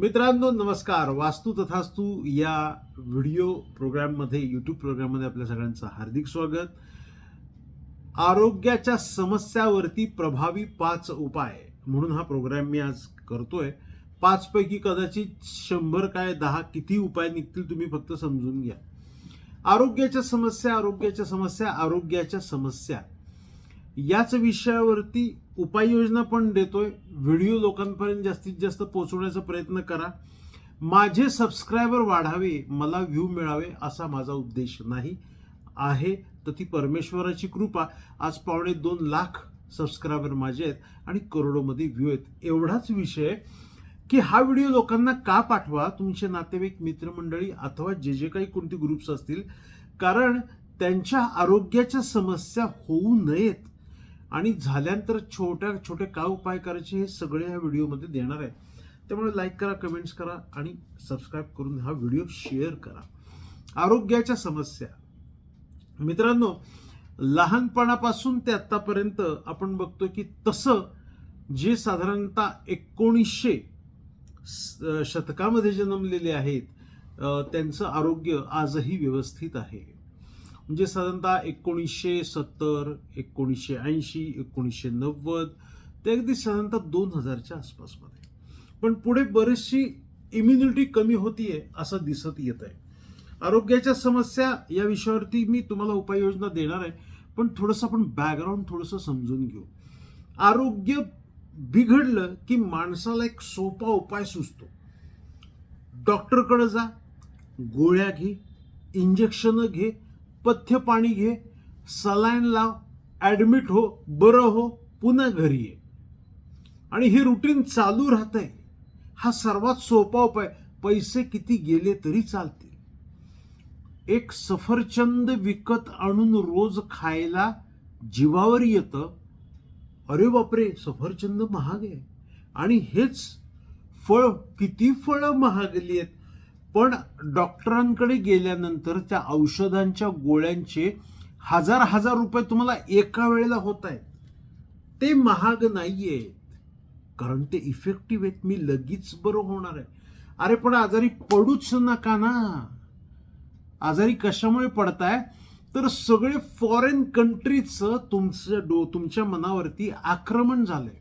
मित्रांनो नमस्कार. वास्तू तथास्तू या व्हिडिओ प्रोग्राममध्ये यूट्यूब प्रोग्राममध्ये आपल्या सगळ्यांचं हार्दिक स्वागत. आरोग्याच्या समस्यावरती प्रभावी पाच उपाय म्हणून हा प्रोग्राम मी आज करतोय. पाचपैकी कदाचित शंभर काय दहा किती उपाय निघतील तुम्ही फक्त समजून घ्या. आरोग्याच्या समस्या आरोग्याच्या समस्या आरोग्याच्या समस्या. याच विषयावरती उपाययोजना पण देतोय. व्हिडिओ लोकांपर्यंत जास्तीत जास्त पोहोचवण्याचा प्रयत्न करा. माझे सबस्क्रायबर वाढावे मला व्ह्यू मिळावे असा माझा उद्देश नाही आहे. तर ती परमेश्वराची कृपा. आज पावणे दोन लाख सबस्क्रायबर माझे आहेत आणि करोडोमध्ये व्ह्यू आहेत. एवढाच विषय की हा व्हिडिओ लोकांना का पाठवा? तुमचे नातेवाईक मित्रमंडळी अथवा जे जे काही कोणते ग्रुप्स असतील. कारण त्यांच्या आरोग्याच्या समस्या होऊ नयेत. आणि झाल्यानंतर छोट्या छोटे काय उपाय करायचे हे सगळे ह्या व्हिडिओमध्ये देणार आहे. त्यामुळे लाईक करा कमेंट्स करा आणि सबस्क्राईब करून हा व्हिडिओ शेअर करा. आरोग्याच्या समस्या. मित्रांनो लहानपणापासून ते आत्तापर्यंत आपण बघतो की तसं जे साधारणतः एकोणीसशे शतकामध्ये जन्मलेले आहेत त्यांचं आरोग्य आजही व्यवस्थित आहे. म्हणजे साधारणतः एकोणीसशे सत्तर एकोणीसशे ऐंशी एकोणीसशे नव्वद ते अगदी साधारणतः दोन हजारच्या आसपासमध्ये. पण पुढे बरीचशी इम्युनिटी कमी होतीये असं दिसत येत आहे आरोग्याच्या समस्या या विषयावरती मी तुम्हाला उपाययोजना देणार आहे पण थोडंसं आपण बॅकग्राऊंड थोडंसं समजून घेऊ. आरोग्य बिघडलं की माणसाला एक सोपा उपाय सुचतो. डॉक्टरकडे जा गोळ्या घे इंजेक्शन घे पथ्य पाणी घे सलाईन लाव ॲडमिट हो बरं हो पुन्हा घरी ये. आणि हे रुटीन चालू राहतंय. हा सर्वात सोपा उपाय. पैसे किती गेले तरी चालतील. एक सफरचंद विकत आणून रोज खायला जीवावर येतं. अरे बापरे सफरचंद महाग आहे. आणि हेच फळ किती फळं महागली आहेत. पण डॉक्टरांकडे गेल्यानंतर त्या औषधांच्या गोळ्यांचे हजार हजार रुपये तुम्हाला एका वेळेला होत आहेत. ते महाग नाही आहेत कारण ते इफेक्टिव्ह आहेत. मी लगेच बरं होणार आहे. अरे पण आजारी पडूच नका ना. आजारी कशामुळे पडताय? तर सगळे फॉरेन कंट्रीचं तुमचं डो तुमच्या मनावरती आक्रमण झालंय.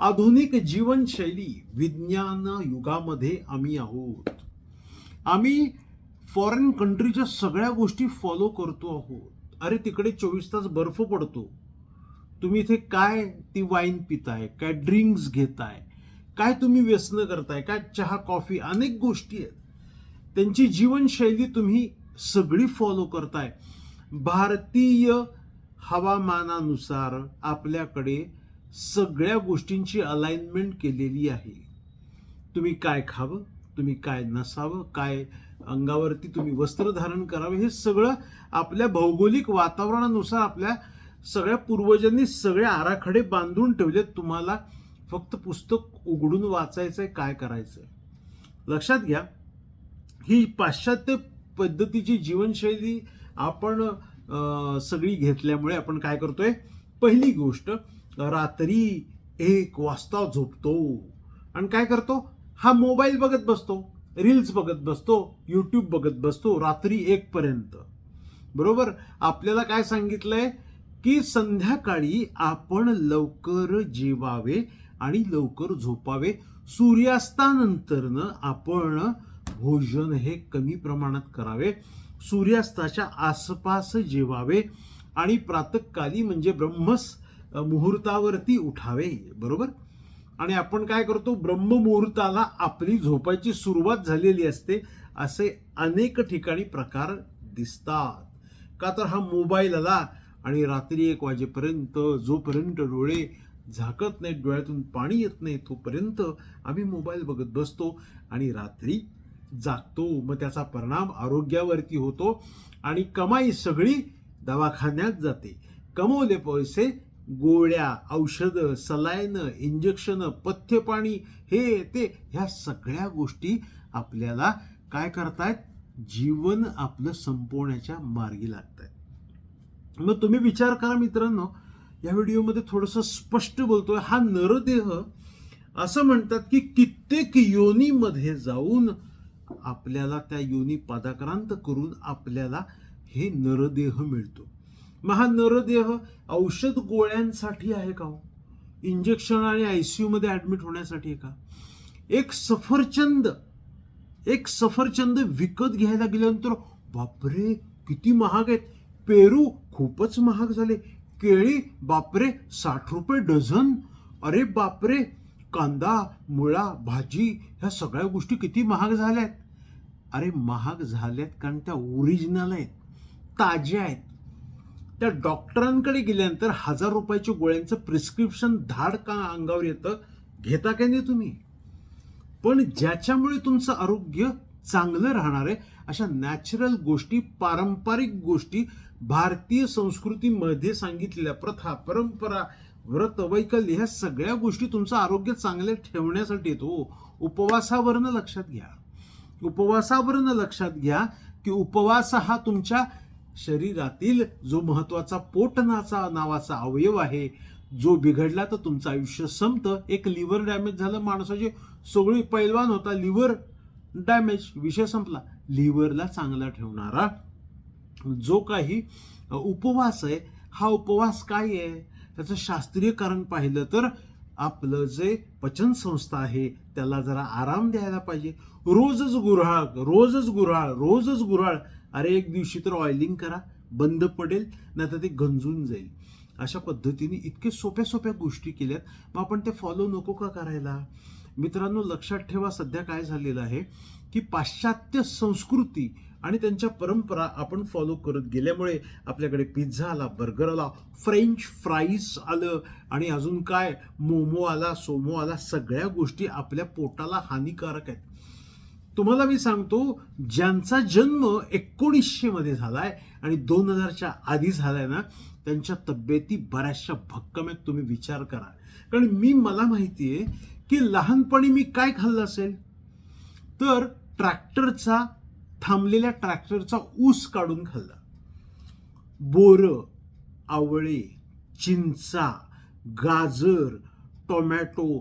आधुनिक जीवनशैली विज्ञान युगामध्ये आम्ही आहोत. आम्ही फॉरेन कंट्रीच्या सगळ्या गोष्टी फॉलो करतो आहोत. अरे तिकडे चोवीस तास बर्फ पडतो. तुम्ही इथे काय ती वाईन पिताय? काय ड्रिंक्स घेताय? काय तुम्ही व्यसन करताय? काय चहा कॉफी अनेक गोष्टी आहेत. त्यांची जीवनशैली तुम्ही सगळी फॉलो करताय. भारतीय हवामानानुसार आपल्याकडे सगळ्या गोष्टींची अलाइनमेंट केलेली आहे. तुम्ही काय खावं तुम्ही काय नसावं काय अंगावरती तुम्ही वस्त्र धारण करावं हे सगळं आपल्या भौगोलिक वातावरणानुसार आपल्या सगळ्या पूर्वजांनी सगळे आराखडे बांधून ठेवले तुम्हाला फक्त पुस्तक उघडून वाचायचंय काय करायचं आहे लक्षात घ्या ही पाश्चात्य पद्धतीची जीवनशैली आपण सगळी घेतल्यामुळे आपण काय करतोय? पहिली गोष्ट रात्री एक वाजता झोपतो. आणि काय करतो? हा मोबाईल बघत बसतो रील्स बघत बसतो यूट्यूब बघत बसतो रात्री एकपर्यंत बरोबर? आपल्याला काय सांगितलंय? की संध्याकाळी आपण लवकर जेवावे आणि लवकर झोपावे. सूर्यास्तानंतरनं आपण भोजन हे कमी प्रमाणात करावे. सूर्यास्ताच्या आसपास जेवावे. आणि प्रातकाली म्हणजे ब्रह्मस मुहूर्तावरती उठावे बरोबर? आणि आपण काय करतो ब्रह्ममुहूर्ताला आपली झोपायची सुरुवात झालेली असते असे अनेक ठिकाणी प्रकार दिसतात. का तर हा मोबाईल आला आणि रात्री एक वाजेपर्यंत जोपर्यंत डोळे झाकत नाहीत डोळ्यातून पाणी येत नाही तोपर्यंत आम्ही मोबाईल बघत बसतो आणि रात्री जागतो. मग त्याचा परिणाम आरोग्यावरती होतो आणि कमाई सगळी दवाखान्यात जाते. कमवले पैसे गोळ्या औषधं सलायनं इंजेक्शनं पथ्यपाणी हे ते ह्या सगळ्या गोष्टी आपल्याला काय करतायत? जीवन आपलं संपवण्याच्या मार्गी लागत आहेत मग तुम्ही विचार करा मित्रांनो या व्हिडिओमध्ये थोडंसं स्पष्ट बोलतोय. हा नरदेह असं म्हणतात की कित्येक योनीमध्ये जाऊन आपल्याला त्या योनी पादाक्रांत करून आपल्याला हे नरदेह मिळतो. मग हा नरदेह औषध गोळ्यांसाठी आहे का हो? इंजेक्शन आणि आय सी यूमध्ये ॲडमिट होण्यासाठी आहे का? एक सफरचंद एक सफरचंद विकत घ्यायला गेल्यानंतर बापरे किती महाग आहेत. पेरू खूपच महाग झाले. केळी बापरे साठ रुपये डझन. अरे बापरे कांदा मुळा भाजी ह्या सगळ्या गोष्टी किती महाग झाल्या आहेत अरे महाग झाल्यात कारण त्या ओरिजिनल आहेत. ताज्या आहेत. त्या डॉक्टरांकडे गेल्यानंतर हजार रुपयाच्या गोळ्यांचं प्रिस्क्रिप्शन धाड का अंगावर येतं घेता काय नाही तुम्ही? पण ज्याच्यामुळे तुमचं आरोग्य चांगलं राहणार आहे अशा नॅचरल गोष्टी पारंपरिक गोष्टी भारतीय संस्कृतीमध्ये सांगितलेल्या प्रथा परंपरा व्रत वैकल्य ह्या सगळ्या गोष्टी तुमचं आरोग्य चांगले ठेवण्यासाठी येतो हो. उपवासावरनं लक्षात घ्या. उपवासावरनं लक्षात घ्या की उपवास हा तुमच्या शरीरातील जो महत्त्वाचा पोटनाचा नावाचा अवयव आहे जो बिघडला तर तुमचं आयुष्य संपतं. एक लिव्हर डॅमेज झालं माणसाची सगळी पैलवान होता लिव्हर डॅमेज विषय संपला. लिव्हरला चांगला ठेवणारा जो काही उपवास आहे हा उपवास काय आहे? त्याचं शास्त्रीय कारण पाहिलं तर आपलं जे पचन संस्था आहे त्याला जरा आराम द्यायला पाहिजे. रोजच गुऱ्हाळ रोजच गुऱ्हाळ रोजच गुऱ्हाळ. अरे एक दिवशी तर ऑइलिंग करा बंद पडेल नाही तर ते गंजून जाईल. अशा पद्धतीने इतके सोप्या सोप्या गोष्टी केल्यात. मग आपण ते फॉलो नको का करायला? मित्रांनो लक्षात ठेवा सध्या काय झालेलं आहे की पाश्चात्य संस्कृती आणि त्यांच्या परंपरा आपण फॉलो करत गेल्यामुळे आपल्याकडे पिझ्झा आला बर्गर आला फ्रेंच फ्राईज आलं आणि अजून काय? मोमो आला सोमो आला सगळ्या गोष्टी आपल्या पोटाला हानिकारक आहेत. तुम्हाला मी सांगतो ज्यांचा जन्म एकोणीसशेमध्ये झाला आहे आणि दोन हजारच्या आधी झाला आहे ना त्यांच्या तब्येती बऱ्याचशा भक्कम आहेत तुम्ही विचार करा. कारण मी मला माहिती आहे की लहानपणी मी काय खाल्लं असेल? तर ट्रॅक्टरचा थांबलेल्या ट्रॅक्टरचा ऊस काढून खाल्ला. बोर आवळे चिंचा गाजर टोमॅटो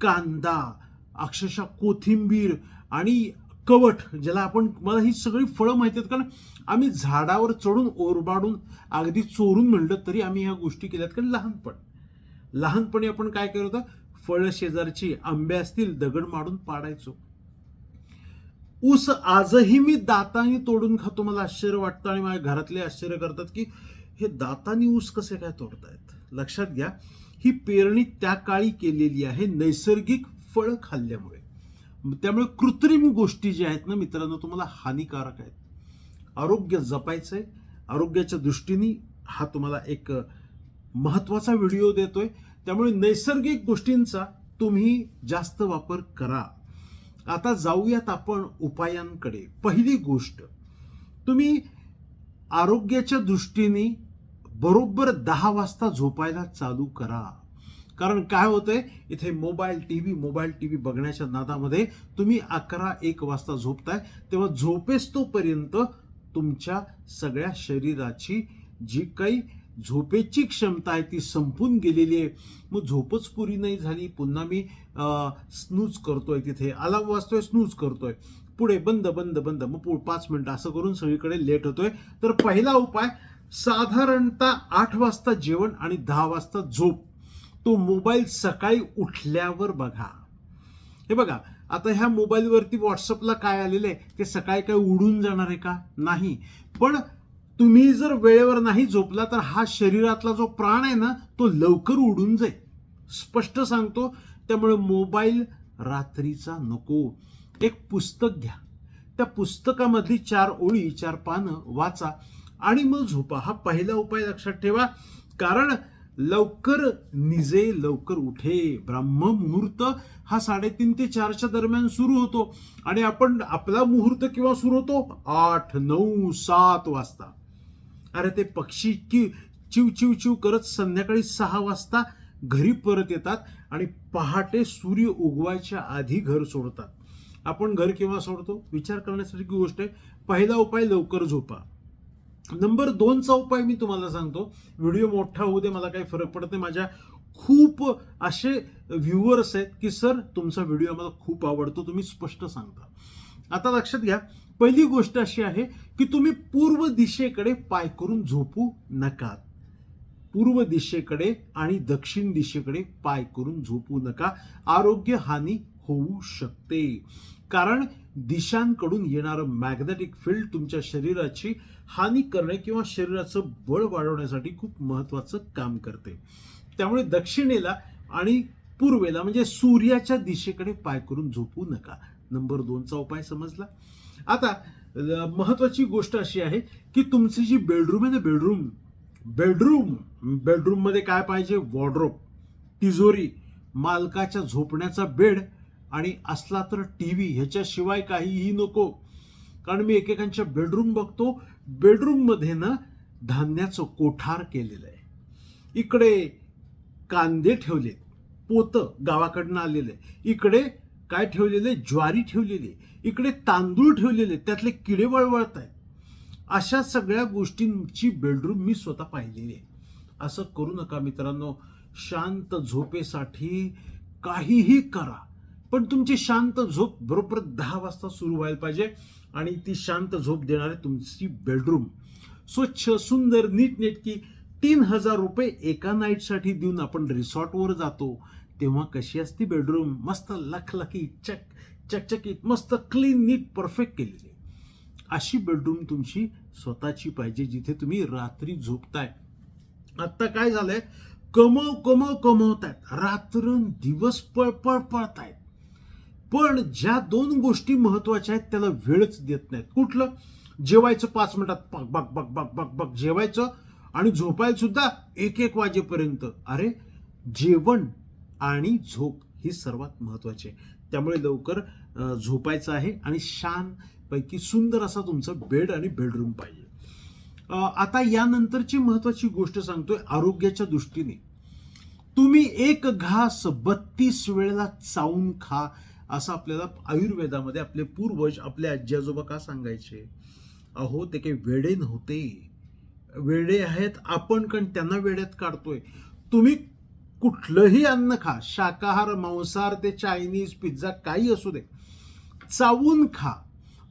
कांदा अक्षरशः कोथिंबीर आणि कवठ ज्याला आपण मला ही सगळी फळं माहिती आहेत कारण आम्ही झाडावर चढून ओरबाडून अगदी चोरून म्हणलं तरी आम्ही ह्या गोष्टी केल्यात कारण लहानपण. लहानपणी आपण काय करत फळं शेजारची आंबे असतील दगड मारून पाडायचो. ऊस आजही मी दातांनी तोडून खातो. मला आश्चर्य वाटतं आणि माझ्या घरातले आश्चर्य करतात की हे दातानी ऊस कसे काय तोडतायत? लक्षात घ्या ही पेरणी त्या काळी केलेली आहे नैसर्गिक फळ खाल्ल्यामुळे. त्यामुळे कृत्रिम गोष्टी ज्या आहेत ना मित्रांनो तुम्हाला हानिकारक आहेत. आरोग्य जपायचं आहे आरोग्याच्या दृष्टीने हा तुम्हाला एक महत्त्वाचा व्हिडिओ देतोय. त्यामुळे नैसर्गिक गोष्टींचा तुम्ही जास्त वापर करा. आता जाऊयात आपण उपायांकडे. पहिली गोष्ट तुम्ही आरोग्याच्या दृष्टीने बरोबर दहा वाजता झोपायला चालू करा. कारण काय होतंय इथे mobile T V mobile T V बघण्याच्या नादामध्ये तुम्ही अकरा एक वाजता झोपताय. तेव्हा झोपेस तोपर्यंत तुमच्या सगळ्या शरीराची जी काही झोपेची क्षमता आहे ती संपून गेलेली आहे. मग झोपच पुरी नाही झाली पुन्हा मी स्नूज करतोय तिथे. अलार्म वाजतोय स्नूज करतोय. पुढे बंद बंद बंद. मग पुढे पाच मिनटं असं करून सगळीकडे लेट होतोय. तर पहिला उपाय साधारणतः आठ वाजता जेवण आणि दहा वाजता झोप. तो मोबाईल सकाळी उठल्यावर बघा. हे बघा आता ह्या मोबाईलवरती व्हॉट्सअपला काय आलेलं आहे? ते सकाळी काय उडून जाणार आहे का? नाही. पण तुम्ही जर वेळेवर नाही झोपला तर हा शरीरातला जो प्राण आहे ना तो लवकर उडून जाईल. स्पष्ट सांगतो त्यामुळे मोबाईल रात्रीचा नको. एक पुस्तक घ्या. त्या पुस्तकामधली चार ओळी चार पानं वाचा आणि मग झोपा. हा पहिला उपाय लक्षात ठेवा. कारण लवकर निजे लवकर उठे. ब्राह्म मुहूर्त हा साडेतीन ते चारच्या दरम्यान सुरू होतो. आणि आपण आपला मुहूर्त किंवा सुरू होतो? आठ नऊ सात वाजता. अरे ते पक्षी की चिव चिव चिव करत संध्याकाळी सहा वाजता घरी परत येतात आणि पहाटे सूर्य उगवायच्या आधी घर सोडतात. आपण घर केव्हा सोडतो? विचार करण्यासाठी गोष्ट आहे. पहिला उपाय लवकर झोपा. नंबर दोनचा उपाय मी तुम्हाला सांगतो. व्हिडिओ मोठा होऊ दे मला काही फरक पडत नाही. माझ्या खूप असे व्ह्युअर्स आहेत की सर तुमचा व्हिडिओ आम्हाला खूप आवडतो तुम्ही स्पष्ट सांगता. आता लक्षात घ्या पहिली गोष्ट अशी आहे की तुम्ही पूर्व दिशेकडे पाय करून झोपू नका. पूर्व दिशेकडे आणि दक्षिण दिशेकडे पाय करून झोपू नका. आरोग्य हानी होऊ शकते. कारण दिशांकडून येणारं मॅग्नेटिक फील्ड तुमच्या शरीराची हानी करणे किंवा शरीराचं बळ वाढवण्यासाठी खूप महत्त्वाचं काम करते. त्यामुळे दक्षिणेला आणि पूर्वेला म्हणजे सूर्याच्या दिशेकडे पाय करून झोपू नका. नंबर दोनचा उपाय समजला? आता महत्त्वाची महत्वाची गोष्ट अशी आहे की तुमची जी बेडरूम आहे ना बेडरूम बेडरूम बेडरूममध्ये काय पाहिजे? वॉर्ड्रोप तिजोरी मालकाच्या झोपण्याचा बेड आणि असला तर टी व्ही ह्याच्याशिवाय काहीही नको. कारण मी एकेकांच्या बेडरूम बघतो बेडरूममध्ये ना धान्याचं कोठार केलेलं आहे. इकडे कांदे ठेवले पोतं गावाकडनं आहे इकडे काय ठेवलेले? ज्वारी ठेवलेली. इकडे तांदूळ ठेवलेले. त्यातले किडे वळवळत आहेत. अशा सगळ्या गोष्टींची बेडरूम मी स्वतः पाहिलेली आहे. असं करू नका मित्रांनो. शांत झोपेसाठी काहीही करा. पण तुमची शांत झोप बरोबर दहा वाजता सुरू व्हायला पाहिजे आणि ती शांत झोप देणारी तुमची बेडरूम. स्वच्छ सुंदर नीटनेटकी तीन हजार रुपये एका नाईटसाठी देऊन आपण रिसॉर्टवर जातो. तेव्हा कशी असती बेडरूम मस्त लखलखी चक चकचकीत मस्त क्लीन नीट परफेक्ट केलेली. अशी बेडरूम तुमची स्वतःची पाहिजे जिथे तुम्ही रात्री झोपताय. आत्ता काय झालंय? कमव कमव कमवतायत. रात्र दिवस पळपळ पळतायत. पण ज्या दोन गोष्टी महत्त्वाच्या आहेत त्याला वेळच देत नाहीत. कुठलं? जेवायचं पाच मिनिटात बक बक बक बक बक बक जेवायचं आणि झोपायला सुद्धा एक एक वाजेपर्यंत. अरे जेवण आणि झोप ही सर्वात महत्त्वाची आहे. त्यामुळे लवकर झोपायचं आहे आणि शानपैकी सुंदर असा तुमचा बेड आणि बेडरूम पाहिजे. आता यानंतरची महत्त्वाची गोष्ट सांगतोय आरोग्याच्या दृष्टीने. तुम्ही एक घास बत्तीस वेळेला चावून खा असं आपल्याला आयुर्वेदामध्ये आपले पूर्वज आपले आजी आजोबा का सांगायचे? अहो ते काही वेडे नव्हते. वेडे आहेत आपण कारण त्यांना वेड्यात काढतोय. तुम्ही कुठलंही अन्न खा शाकाहार मांसाहार ते चायनीज पिझ्झा काही असू दे. चावून खा.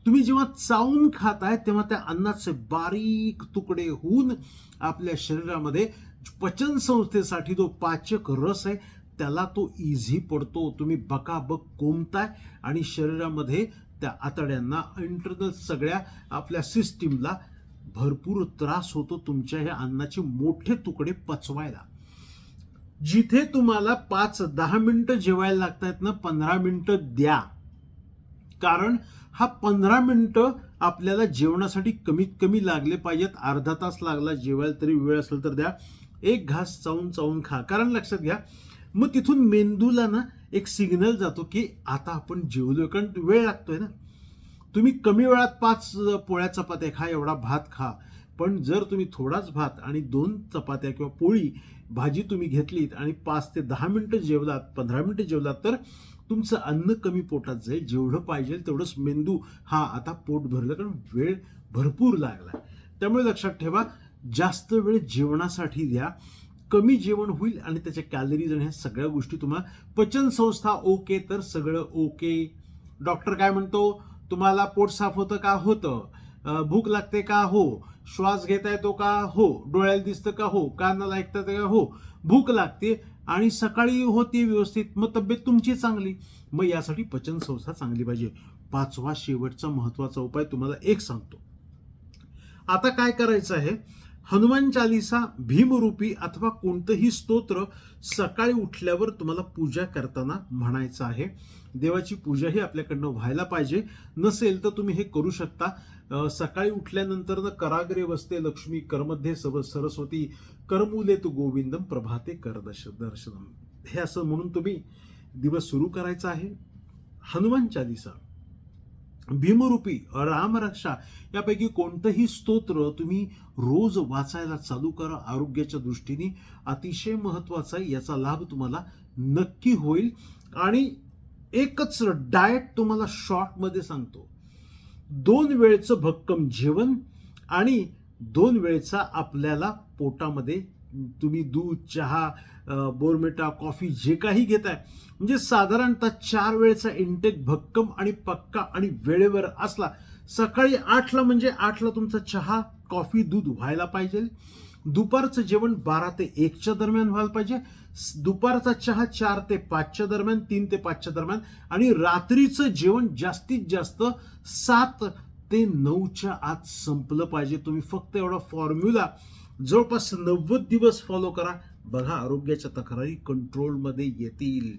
तुम्ही जेव्हा चावून खाताय तेव्हा त्या अन्नाचे बारीक तुकडे होऊन आपल्या शरीरामध्ये पचन संस्थेसाठी जो पाचक रस आहे त्याला तो इझी पडतो. तुम्ही बकाबक कोंबताय आणि शरीरामध्ये त्या आतड्यांना इंटरनल सगळ्या आपल्या सिस्टीमला भरपूर त्रास होतो तुमच्या ह्या अन्नाचे मोठे तुकडे पचवायला. जिथे तुम्हाला पाच दहा मिनटं जेवायला लागतायत ना पंधरा मिनटं द्या. कारण हा पंधरा मिनटं आपल्याला जेवणासाठी कमीत कमी लागले पाहिजेत. अर्धा तास लागला जेवायला तरी वेळ असेल तर द्या. एक घास चावून चावून खा. कारण लक्षात घ्या मग तिथून मेंदूला ना एक सिग्नल जातो की आता आपण जेवलोय. कारण वेळ लागतोय ना. तुम्ही कमी वेळात पाच पोळ्या चपात्या खा एवढा भात खा. पण जर तुम्ही थोडाच भात आणि दोन चपात्या किंवा पोळी भाजी तुम्ही घेतलीत आणि पाच ते दहा मिनटं जेवलात पंधरा मिनटं जेवलात तर तुमचं अन्न कमी पोटात जाईल. जेवढं पाहिजे तेवढंच मेंदू हा आता पोट भरलं कारण वेळ भरपूर लागला. त्यामुळे लक्षात ठेवा जास्त वेळ जेवणासाठी द्या. कमी जेवण होईल आणि त्याच्या कॅलरीज आणि ह्या सगळ्या गोष्टी तुम्हाला पचन संस्था ओके तर सगळं ओके. डॉक्टर काय म्हणतो? तुम्हाला पोट साफ होतं का? होतं. भूक लागते का? हो. श्वास घेता येतो का? हो. डोळ्याला दिसतं का? हो. कानाला ऐकता येतं का? हो. भूक लागते आणि सकाळी होती व्यवस्थित. मग तब्येत तुमची चांगली. मग यासाठी पचन संस्था चांगली पाहिजे. पाचवा शेवटचा महत्त्वाचा उपाय तुम्हाला एक सांगतो. आता काय करायचं आहे? हनुमान चालिसा भीमरूपी अथवा कोणतंही स्तोत्र सकाळी उठल्यावर तुम्हाला पूजा करताना म्हणायचं आहे. देवाची पूजा ही आपल्याकडनं व्हायला पाहिजे. नसेल तर तुम्ही हे करू शकता. सकाळी उठल्यानंतर न कराग्रे वसते लक्ष्मी करमध्ये सव सरस्वती करमुले तू गोविंदम प्रभाते कर दर्श दर्शनम. हे असं म्हणून तुम्ही दिवस सुरू करायचा आहे. हनुमान चालिसा. भीमरूपी रामरक्षा यापैकी कोणतंही स्तोत्र तुम्ही रोज वाचायला चालू करा आरोग्याच्या दृष्टीने. अतिशय महत्त्वाचा आहे याचा लाभ तुम्हाला नक्की होईल. आणि एकच डाएट तुम्हाला शॉर्टमध्ये सांगतो. दोन वेळचं भक्कम जेवण आणि दोन वेळचा आपल्याला पोटामध्ये तुम्ही दूध चहा बोरमेटा कॉफी जे काही घेताय म्हणजे साधारणतः चार वेळेचा इंटेक भक्कम आणि पक्का आणि वेळेवर असला सकाळी आठला म्हणजे आठला तुमचा चहा कॉफी दूध व्हायला पाहिजे. दुपारचं जेवण बारा ते एकच्या दरम्यान व्हायला पाहिजे. दुपारचा चहा चार ते पाचच्या दरम्यान तीन ते पाचच्या दरम्यान आणि रात्रीचं जेवण जास्तीत जास्त सात ते नऊच्या आत संपलं पाहिजे. तुम्ही फक्त एवढा फॉर्म्युला जवळपास नव्वद दिवस फॉलो करा. बघा आरोग्याच्या तक्रारी कंट्रोलमध्ये येतील.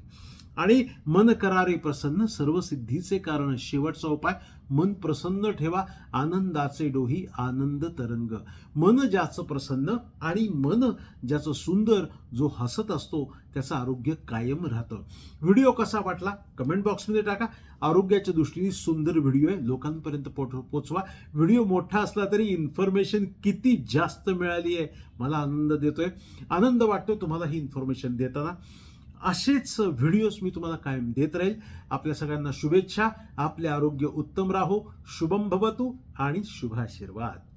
आणि मन करारे प्रसन्न सर्व सिद्धीचे कारण शेवटचा उपाय मन प्रसन्न ठेवा आनंदाचे डोही आनंद तरंग. मन ज्याचं प्रसन्न आणि मन ज्याचं सुंदर जो हसत असतो त्याचं आरोग्य कायम राहतं. व्हिडिओ कसा वाटला? कमेंट बॉक्समध्ये टाका. आरोग्याच्या दृष्टीने सुंदर व्हिडिओ आहे. लोकांपर्यंत पोट पोचवा. व्हिडिओ मोठा असला तरी इन्फॉर्मेशन किती जास्त मिळाली आहे मला आनंद देतोय. आनंद वाटतो तुम्हाला ही इन्फॉर्मेशन देताना. असेच व्हिडिओज मी तुम्हाला कायम देत राहील. आपल्या सगळ्यांना शुभेच्छा. आपले आरोग्य उत्तम राहो. शुभम भवतू आणि शुभाशीर्वाद.